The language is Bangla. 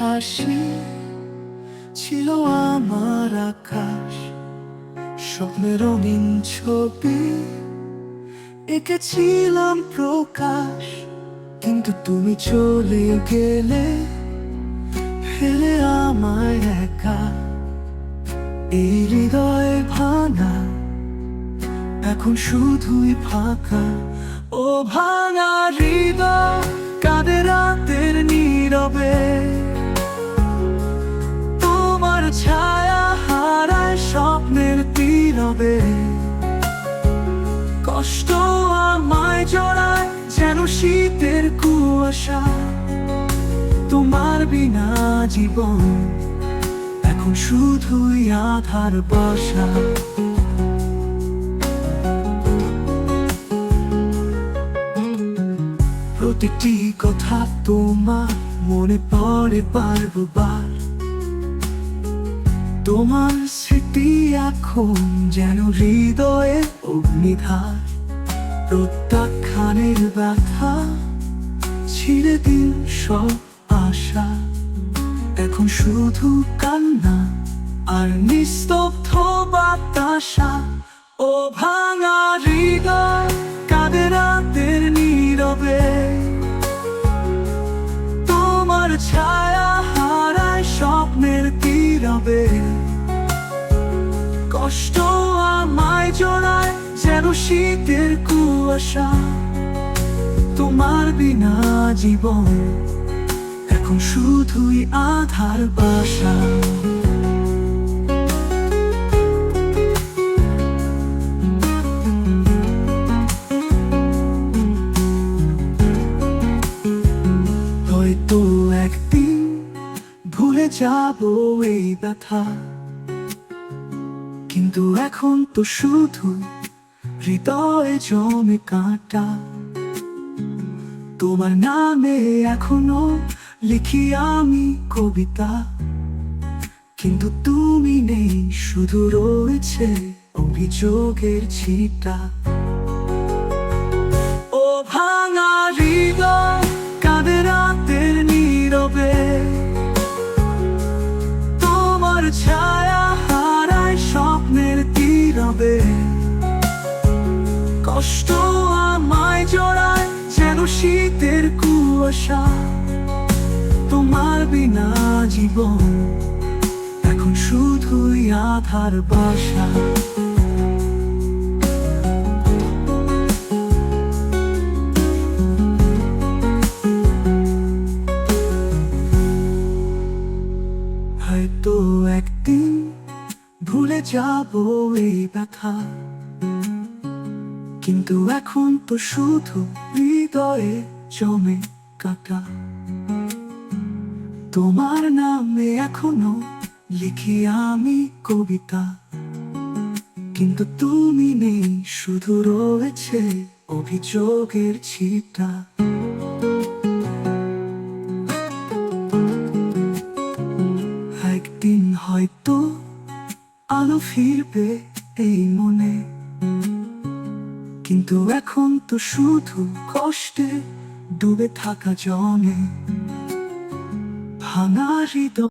হাসি ছিল আমার আকাশ। স্বপ্নের রঙিন ছবি এঁকেছিলাম প্রকাশ। কিন্তু তুমি চলে গেলে ফেলে আমায় একা। এই হৃদয় ভাঙা এখন শুধুই ফাঁকা। ও ভাঙা হৃদয়, কাঁদে রাতের নীরবে। তীরবে কষ্ট আমায় জড়ায় যেন শীতের কুয়াশা। তোমার বিনা জীবন এখন শুধুই আধার বাসা প্রতিটি কথা তোমার মনে পড়ে বারবার তোমার স্মৃতি এখন যেন হৃদয়ে অগ্নিধার। প্রত্যাখ্যানের ব্যথা ছিঁড়ে দিন সব আশা। এখন শুধু কান্না আর নিস্তব্ধ বাতাসা ও ভাঙা হৃদয়। তীরবে কষ্ট আমায় জড়ায় যেন শীতের কুয়াশা। তোমার বিনা জীবন এখন শুধুই আধার বাসা। যাব এই ব্যথা। কিন্তু এখন তো শুধু হৃদয়ে জমে কাঁটা। তোমার নামে এখনও লিখি আমি কবিতা। কিন্তু তুমি নেই, শুধু রয়েছে অভিযোগের ছিটা। ছায়া হারায় স্বপ্নের তীরবে। কষ্ট আমায় জড়ায় যেন শীতের কুয়াশা। তোমার বিনা জীবন এখন শুধুই আধার বাসা। হয়তো একদিন ভুলে যাব এই ব্যথা। কিন্তু এখন তো শুধু হৃদয়ে জমে কাটা। তোমার নামে এখনও লিখি আমি কবিতা। কিন্তু তুমি নেই, শুধু রয়েছে অভিযোগের ছিটা। হয়তো আলো ফিরবে এই মনে। কিন্তু এখন তো শুধু কষ্টে ডুবে থাকা জনে। ভাঙা হৃদয়